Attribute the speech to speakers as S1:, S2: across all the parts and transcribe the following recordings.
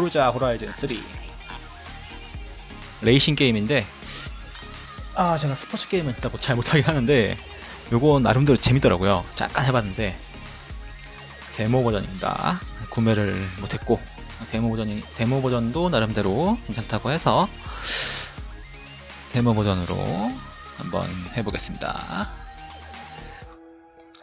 S1: 포르자 호라이즌 3 레이싱 게임인데 아 제가 스포츠 게임은 진짜 뭐잘 못하긴 하는데 요건 나름대로 재밌더라고요. 잠깐 해봤는데 데모 버전입니다. 구매를 못했고 데모 버전이 데모 버전도 나름대로 괜찮다고 해서 데모 버전으로 한번 해보겠습니다.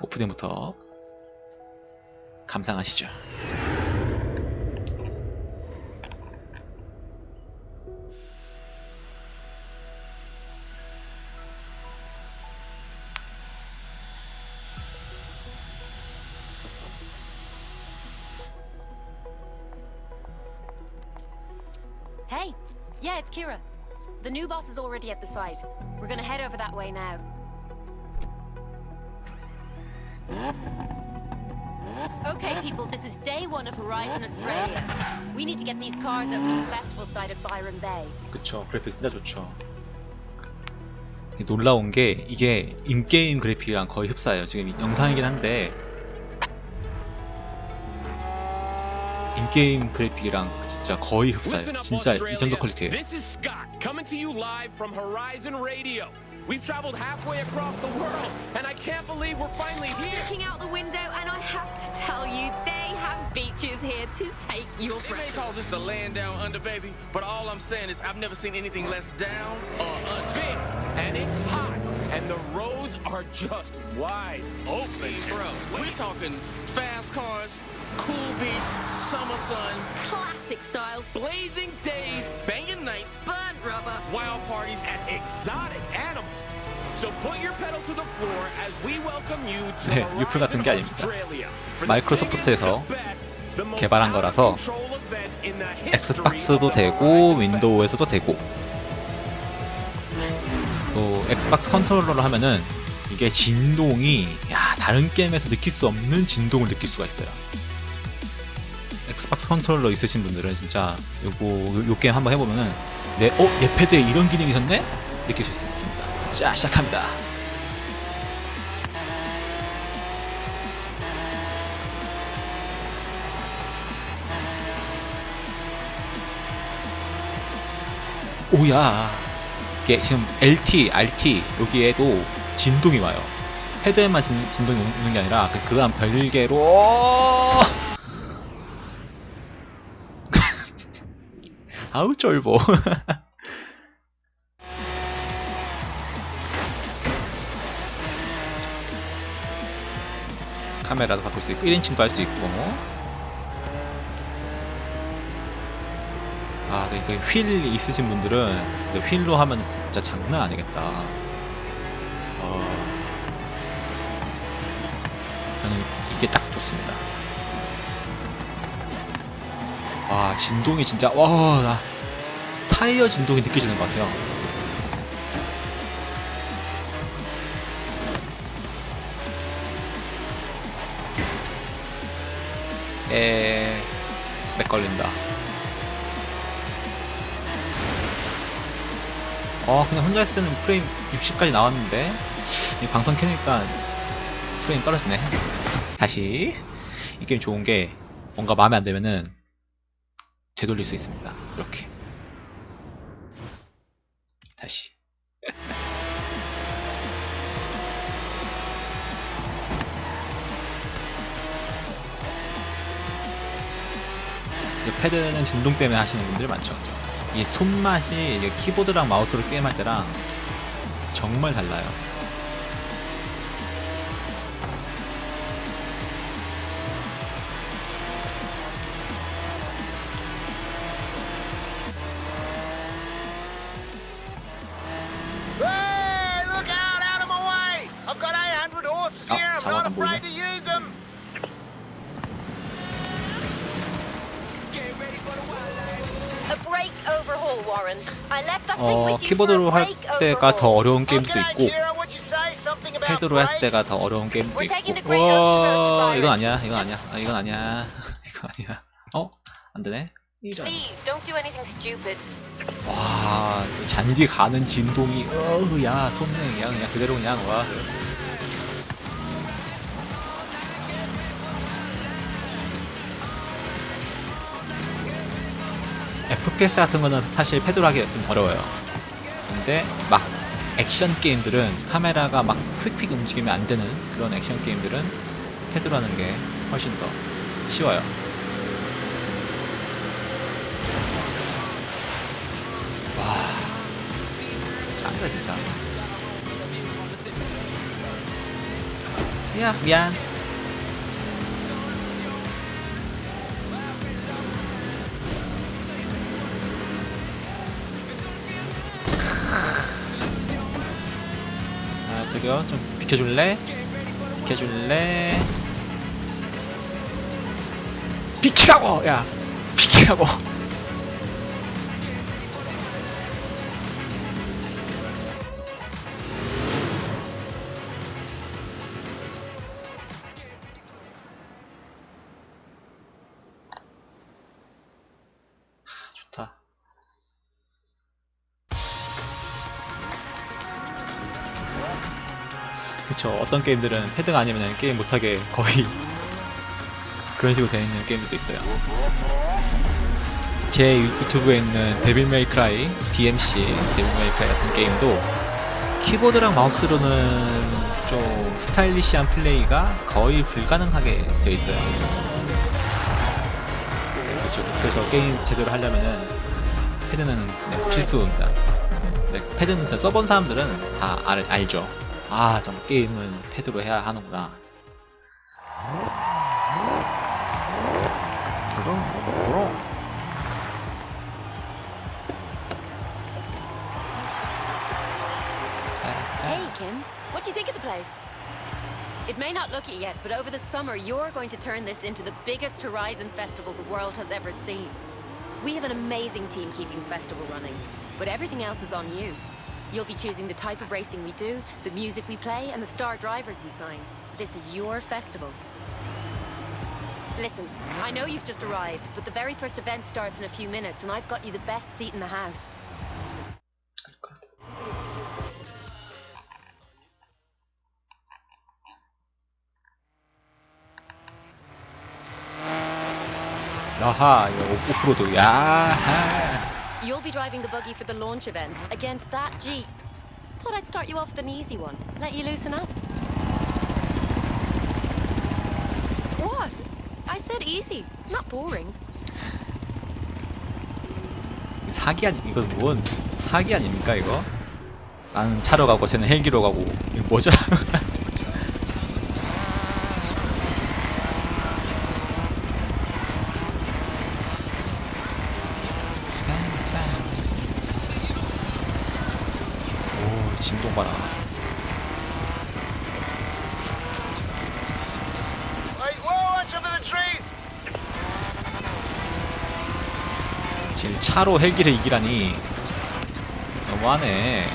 S1: 오프닝부터 감상하시죠
S2: Kira. The new boss is already at the site. We're gonna head over that way now. Okay, people, this is day one of Horizon Australia. We need to get these cars over to the festival site at Byron Bay.
S1: 그쵸 그래픽 진짜 좋죠 놀라운 게 이게 인게임 그래픽이랑 거의 흡사해요 지금 영상이긴 한데 인게임 그래픽이랑 진짜 거의 흡사해요
S3: Listen up,
S1: 진짜 이
S3: Australia.
S1: 정도 퀄리티예요
S3: This is Scott coming to you live from Horizon Radio. We've traveled halfway across the world, and I can't believe we're finally here.
S2: Looking out the window, and I have to tell you, they have beaches here to take your
S4: They may
S2: breath.
S4: call this the land down under, baby, but all I'm saying is I've never seen anything less down or under.
S3: Big, and it's hot, And the roads are just wide open.
S4: Bro, we're talking fast cars, cool beats, summer sun,
S2: Classic style,
S4: blazing days, banging nights,
S2: burnt rubber.
S4: wild parties, and
S3: exotic animals. So put your pedal to the floor as we welcome you to
S1: 네, 유플 같은 게 아닙니다. 마이크로소프트에서 개발한 거라서 엑스박스도 되고 윈도우에서도 되고 또 엑스박스 컨트롤러로 하면은 이게 진동이 야 다른 게임에서 느낄 수 없는 진동을 느낄 수가 있어요 엑스박스 컨트롤러 있으신 분들은 진짜 요거 요, 요 게임 한번 해보면은 내 어? 얘 패드에 이런 기능이 있었네? 느낄 수 있습니다 자 시작합니다 오야 이게 지금 LT, RT 여기에도 진동이 와요. 헤드에만 진, 진동이 오는 게 아니라 그, 그다음 별개로 아우 쫄보. 카메라도 바꿀 수 있고 1인칭도 할 수 있고 아, 네, 그휠 있으신 분들은 네, 휠로 하면 진짜 장난 아니겠다. 어, 저는 이게 딱 좋습니다. 와, 진동이 진짜, 와, 나 타이어 진동이 느껴지는 것 같아요. 에, 렉 걸린다. 어 그냥 혼자 했을 때는 프레임 60까지 나왔는데 이 방송 켜니까 프레임 떨어지네. 다시. 이 게임 좋은 게 뭔가 마음에 안 들면은 되돌릴 수 있습니다. 이렇게. 다시. 이 패드는 진동 때문에 하시는 분들 많죠? 이 손맛이 이게 키보드랑 마우스로 게임할 때랑 정말 달라요.
S5: Hey, look out, out of my way! I've got 800 horses
S1: Oh,
S5: here. I'm
S1: 자막
S5: not
S1: 안 보이네. 어, 키보드로 할 때가 더. 어려운
S5: Oh,
S1: 게임도 있고 패드로 할? 때가 더 어려운 게임도 있고. 와. 이건 아니야, 이건 아니야, 아, 이건 아니야, 이건 아니야. 어? 안 되네. 이런.
S6: Please, don't do anything stupid.
S1: 와, 이 잔디 가는 진동이, 어우, 야, 손에 그냥, 그냥 그대로 그냥, 와. FPS 같은 거는 사실 패드로 하기가 좀 어려워요. 근데 막 액션 게임들은 카메라가 막 휙휙 움직이면 안 되는 그런 액션 게임들은 패드로 하는 게 훨씬 더 쉬워요. 와, 짱이다 진짜. 야, 미안. 아, 저기요. 좀 비켜줄래? 비켜줄래? 비키라고! 야! 비키라고! 그쵸. 어떤 게임들은 패드가 아니면 게임 못하게 거의 그런 식으로 되어 있는 게임들도 있어요. 제 유튜브에 있는 데빌 메이 크라이, DMC, 데빌 메이 크라이 같은 게임도 키보드랑 마우스로는 좀 스타일리시한 플레이가 거의 불가능하게 되어 있어요. 그렇죠. 그래서 게임 제대로 하려면은 패드는 네, 필수입니다. 네, 패드는 써본 사람들은 다 알, 알죠. 아, 정말 게임은 패드로 해야 하는구나.
S2: Hey, Kim, what do you think of the place? It may not look it yet, but over the summer, you're going to turn this into the biggest Horizon festival the world has ever seen. We have an amazing team keeping the festival running, but everything else is on you. You'll be choosing the type of racing we do, the music we play, and the star drivers we sign. This is your festival. Listen, I know you've just arrived, but the very first event starts in a few minutes, and I've got you the best seat in the house.
S1: 야하, 이거 오- 오프로드, 야하.
S2: You'll be driving the buggy for the launch event against that Jeep. Thought I'd start you off with an easy one. Let you loosen up. What? I said easy, not boring.
S1: 사기 아니, 이건 뭔 사기 아닙니까, 이거? 나는 차로 가고, 쟤는 헬기로 가고, 이거 뭐죠? 지금 차로 헬기를 이기라니. 너무하네.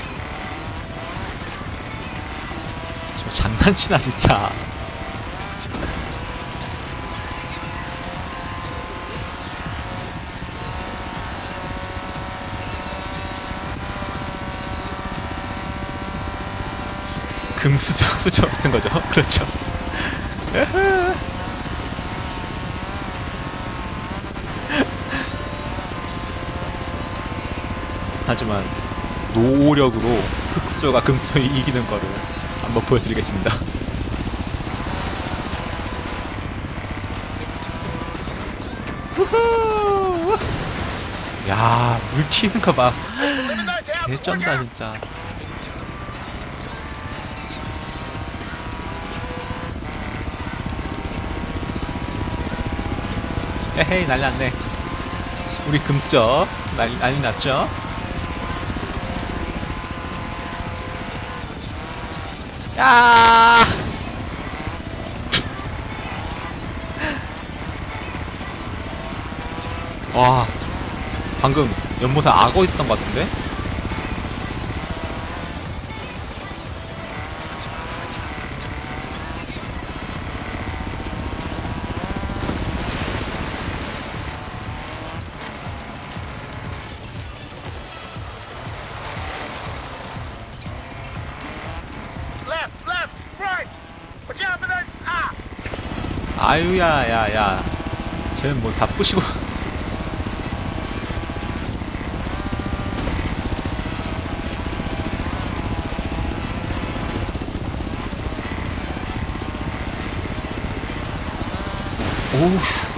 S1: 저 장난치나 진짜. 금수저 수저 같은 거죠? 그렇죠 하지만 노력으로 흑수저가 금수저 이기는 거를 한번 보여드리겠습니다. 야, 물 튀는 거 봐. 개쩐다! 진짜. 에헤이, 난리 났네. 우리 금수저, 난리, 난리 났죠? 야! 와, 방금 연못에 악어 있던 것 같은데? 아유야 야야. 쟤는 뭐 다 부시고. 오우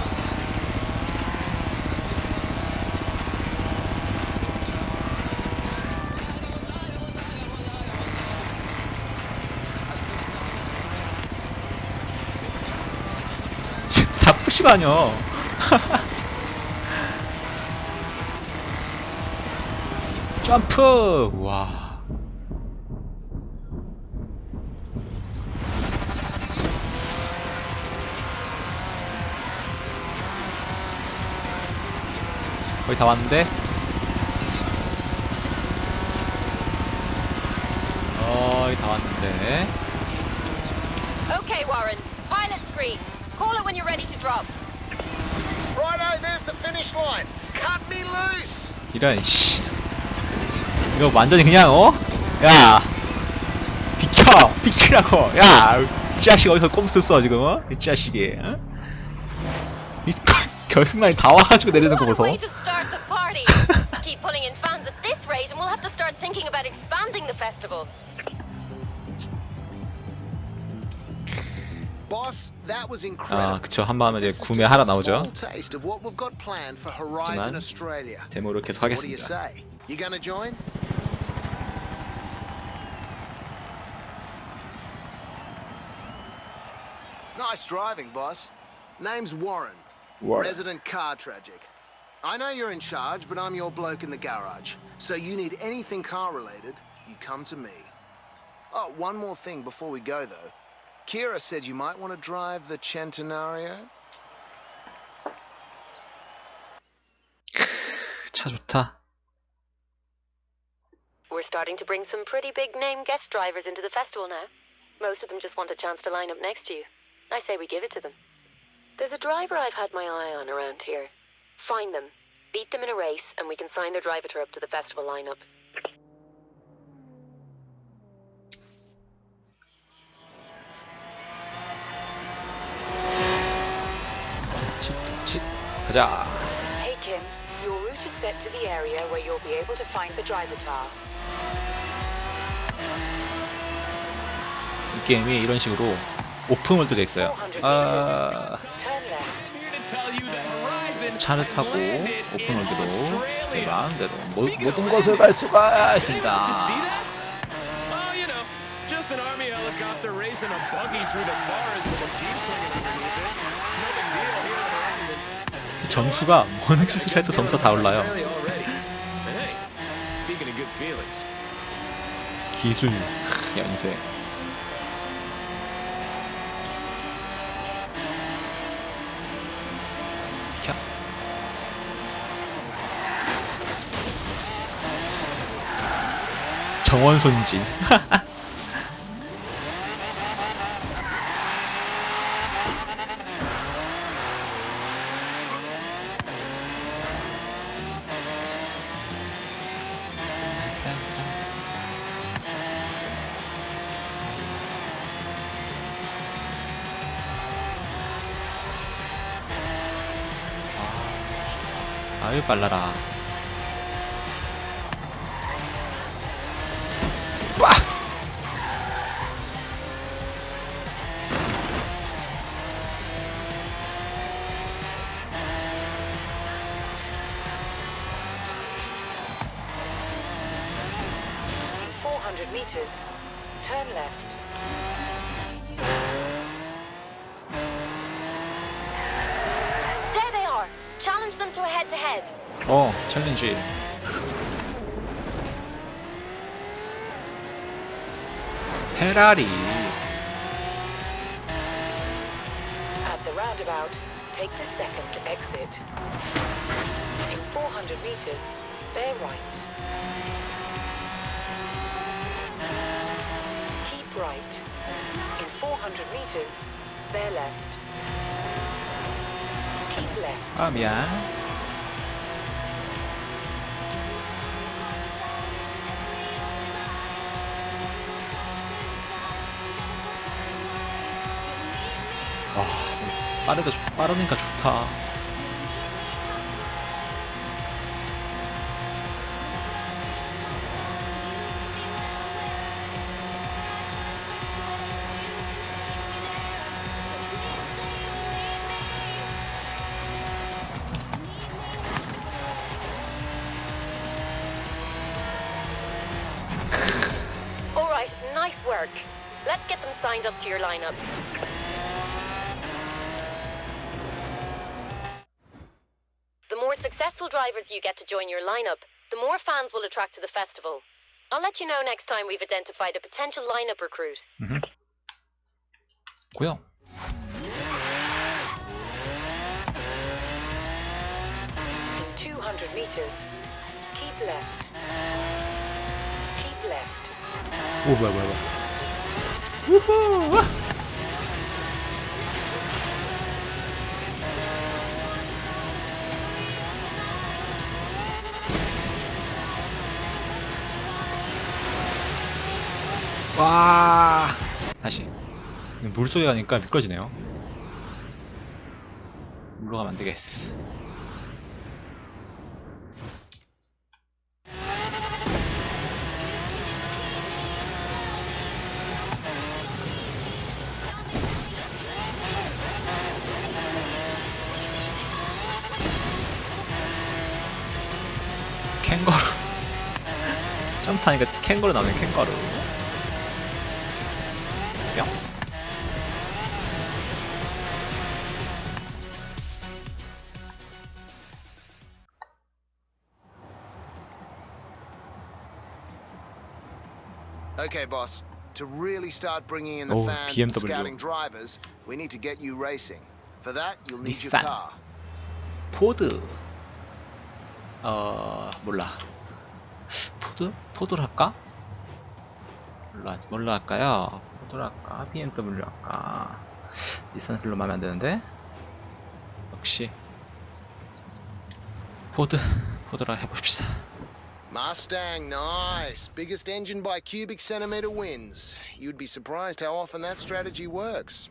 S1: 시가 아니야. 점프! 와. 거의 다 왔는데? 거의 다 왔는데.
S6: Okay, Warren. Pilot screen. Call it when you're ready to drop.
S5: Righto, there's the finish line. Cut me loose.
S1: 이런, 씨. 이거 완전히 그냥, 어? 야! 비켜! 비키라고! 야! 이 자식 어디서 꼼수 써, 지금, 어? 이 자식이, 어? 이 결승라인 다 와가지고 내리는 거 보소.
S6: Keep pulling in fans at this rate, and we'll have to start thinking about expanding the festival.
S1: 아, 그쵸. 한번 하면 이제
S7: This is
S1: 구매하라
S7: just a
S1: 나오죠.
S7: small taste of what we've got planned for Horizon
S1: 하지만
S7: Australia.
S1: 데모를 계속
S7: So what do you
S1: 하겠습니다.
S7: say? You gonna join? Nice driving, boss. Name's Warren.
S1: Warren.
S7: Resident car tragic. I know you're in charge, but I'm your bloke in the garage. So you need anything car related, you come to me. Oh, one more thing before we go though. Kira said you might want to drive the Centenario.
S1: 차 좋다.
S2: We're starting to bring some pretty big name guest drivers into the festival now. Most of them just want a chance to line up next to you. I say we give it to them. There's a driver I've had my eye on around here. Find them, beat them in a race, and we can sign their driver up to the festival lineup.
S1: 가자.
S8: Hey Kim, your route is set to the area where you'll be able to find the driver tower.
S1: 이 게임이 이런 식으로 오픈월드 돼 있어요.
S8: 400
S1: 아,
S8: meters. Turn left.
S1: 차를 타고 오픈월드로
S3: Australia.
S1: 마음대로 모, 모든 것을 갈 수가 있습니다.
S3: Oh, just an army helicopter racing a buggy through the forest with a jeep swinging
S1: 점수가 뭔 짓을 해도 점수가 다 올라요. 기술 크, 연쇄. 캬. 정원 손진. 빨라라. 와!
S8: In 400 meters, turn left.
S1: 어, 챌린지. 페라리.
S8: At the roundabout, take the second exit. In 400 meters, bear right. Keep right. In 400 meters, bear left. Keep left.
S1: 아, 미안. 빠르다, Nice
S2: work. Let's get them signed up to your lineup. drivers you get to join your lineup, the more fans will attract to the festival. I'll let you know next time we've identified a potential lineup recruit.
S1: Mm-hmm.
S8: Cool. 200 meters, keep left. Keep left.
S1: Oh, blah, blah, blah. Woohoo! 와! 와 다시. 물속에 가니까 미끄러지네요. 물로 가면 안되겠어. 캥거루. 점프하니까 캥거루 나오네 캥거루
S7: Okay, boss. To really start bringing in the
S1: Oh,
S7: fans and
S1: BMW.
S7: scouting drivers, we need to get you racing. For that, you'll need your
S1: Nissan.
S7: car.
S1: 포드 어 몰라 포드 포드로 할까 몰라 뭘로 할까요 포드로 할까 BMW 할까 닛산 별로 마음에 안 드는데 역시 포드 포드로 해봅시다
S7: Mustang, nice. Biggest engine by cubic centimeter wins. You'd be surprised how often that strategy works.